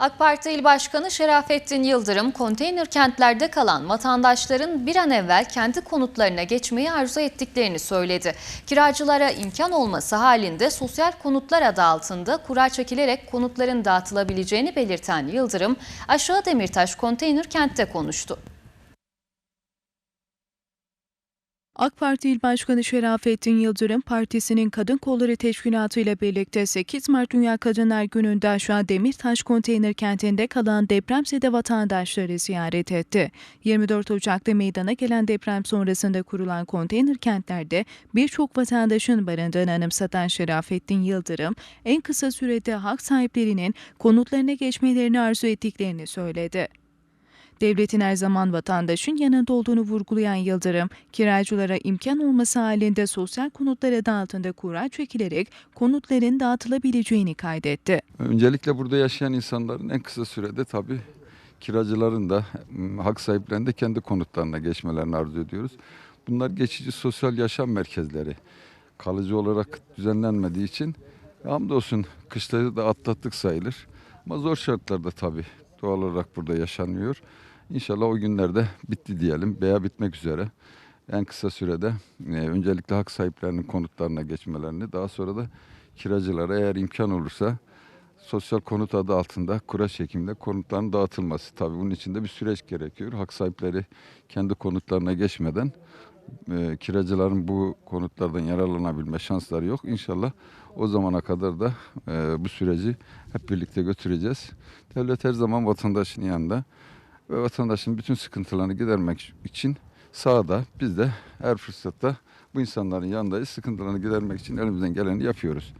AK Parti İl Başkanı Şerafettin Yıldırım, konteyner kentlerde kalan vatandaşların bir an evvel kendi konutlarına geçmeyi arzu ettiklerini söyledi. Kiracılara imkan olması halinde sosyal konutlar adı altında kura çekilerek konutların dağıtılabileceğini belirten Yıldırım, Aşağı Demirtaş konteyner kentte konuştu. AK Parti İl Başkanı Şerafettin Yıldırım, partisinin Kadın Kolları Teşkilatı ile birlikte 8 Mart Dünya Kadınlar Günü'nde aşağı Demirtaş konteyner kentinde kalan depremzede vatandaşları ziyaret etti. 24 Ocak'ta meydana gelen deprem sonrasında kurulan konteyner kentlerde birçok vatandaşın barındığını anımsatan Şerafettin Yıldırım, en kısa sürede hak sahiplerinin konutlarına geçmelerini arzu ettiklerini söyledi. Devletin her zaman vatandaşın yanında olduğunu vurgulayan Yıldırım, kiracılara imkan olması halinde sosyal konutlar adı altında kura çekilerek konutların dağıtılabileceğini kaydetti. Öncelikle burada yaşayan insanların en kısa sürede tabii kiracıların da hak sahiplerinin kendi konutlarına geçmelerini arzu ediyoruz. Bunlar geçici sosyal yaşam merkezleri. Kalıcı olarak düzenlenmediği için hamdolsun kışları da atlattık sayılır. Ama zor şartlarda tabii doğal olarak burada yaşanıyor. İnşallah o günlerde bitti diyelim veya bitmek üzere. En kısa sürede e, öncelikle hak sahiplerinin konutlarına geçmelerini daha sonra da kiracılara eğer imkan olursa sosyal konut adı altında kura çekiminde konutların dağıtılması. Tabii bunun için de bir süreç gerekiyor. Hak sahipleri kendi konutlarına geçmeden e, kiracıların bu konutlardan yararlanabilme şansları yok. İnşallah o zamana kadar da e, bu süreci hep birlikte götüreceğiz. Devlet her zaman vatandaşın yanında ve vatandaşın bütün sıkıntılarını gidermek için sahada biz de her fırsatta bu insanların yanındayız. Sıkıntılarını gidermek için elimizden geleni yapıyoruz.